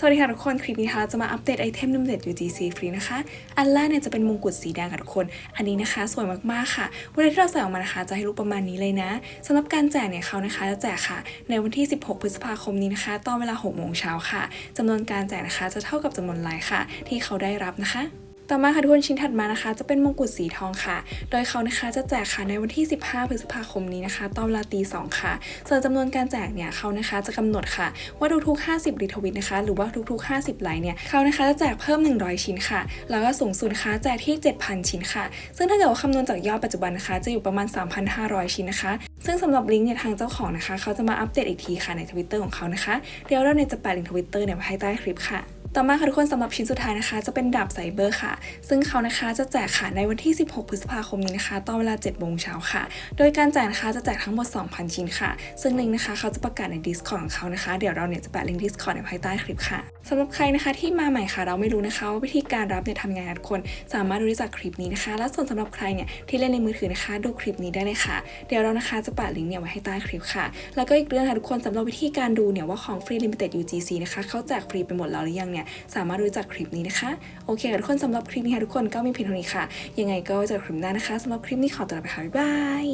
สวัสดีค่ะทุกคน คลิปนี้นะคะจะมาอัปเดตไอเทมนุ่มเด็ด UGC ฟรีนะคะ อันแรกเนี่ยจะเป็นมงกุฎสีแดงค่ะทุกคน อันนี้นะคะ สวยมากๆค่ะ เวลาที่เราใส่ออกมานะคะ จะให้รูปประมาณนี้เลยนะสำหรับการแจกเนี่ยเขานะคะ จะแจกค่ะ ในวันที่ 16 พฤษภาคมนี้นะคะ ตอนเวลา6โมงเช้าค่ะจำนวนการแจกนะคะ จะเท่ากับจำนวนไลค์ค่ะ ที่เขาได้รับนะคะ ต่อมาค่ะทุกคนชิ้นถัดมานะคะ จะเป็นมงกุฎสีทองค่ะ โดยเขานะคะจะแจกค่ะในวันที่ 15 พฤษภาคมนี้นะคะ ตอนเวลาตีสองค่ะ ส่วนจำนวนการแจกเนี่ยเขานะคะจะกำหนดค่ะ ว่าทุกๆ 50รีทวิตนะคะ หรือว่าทุกๆ 50ไลค์เนี่ยเขานะคะจะแจกเพิ่ม 100 ชิ้นค่ะ แล้วก็สูงสุดนะคะแจกที่ 7,000 ชิ้นค่ะ ซึ่งถ้าเกิดว่าคำนวณจากยอดปัจจุบันนะคะ จะอยู่ประมาณ 3,500 ชิ้นนะคะ ซึ่งสำหรับลิงก์เนี่ยทางเจ้าของนะคะ เขาจะมาอัปเดตอีกทีค่ะในทวิตเตอร์ของเขานะคะ เดี๋ยวเราเนี่ยจะแปะลิงก์ทวิตเตอร์เนี่ยไว้ให้ใต้คลิปค่ะ ต่อมาค่ะทุกคนสำหรับชิ้นสุดท้ายนะคะ จะเป็นดาบไซเบอร์ค่ะ ซึ่งเขานะคะจะแจกค่ะในวันที่ 16 พฤษภาคมนี้นะคะ ตอนเวลา7โมงเช้าค่ะ โดยการแจกนะคะจะแจกทั้งหมด 2,000 ชิ้นค่ะ ซึ่งลิงก์นะคะเขาจะประกาศใน Discord ของเขานะคะ เดี๋ยวเราเนี่ยจะแปะลิงก์ Discord ไว้ให้ใต้คลิปค่ะสำหรับใครนะคะที่มาใหม่ค่ะ เราไม่รู้นะคะว่าวิธีการรับเนี่ยทำยังไงคะทุกคน สามารถดูได้จากคลิปนี้นะคะ และส่วนสำหรับใครเนี่ยที่เล่นในมือถือนะคะ ดูคลิปนี้ได้เลยค่ะ เดี๋ยวเรานะคะจะแปะลิงก์เนี่ยไว้ให้ใต้คลิปค่ะ แล้วก็อีกเรื่องค่ะทุกคนสำหรับวิธีการดูเนี่ยว่าของฟรี Limited UGC นะคะเขาแจกฟรีไปหมดแล้วหรือยังเนี่ยสามารถดูจักคลิปนี้นะคะ โอเคทุกคนสำหรับคลิปนี้ค่ะทุกคนก็มีเพียงเท่านี้ค่ะ ยังไงก็เจอคลิปหน้านะคะสำหรับคลิปนี้ขอตัวลาไปค่ะบ๊ายบาย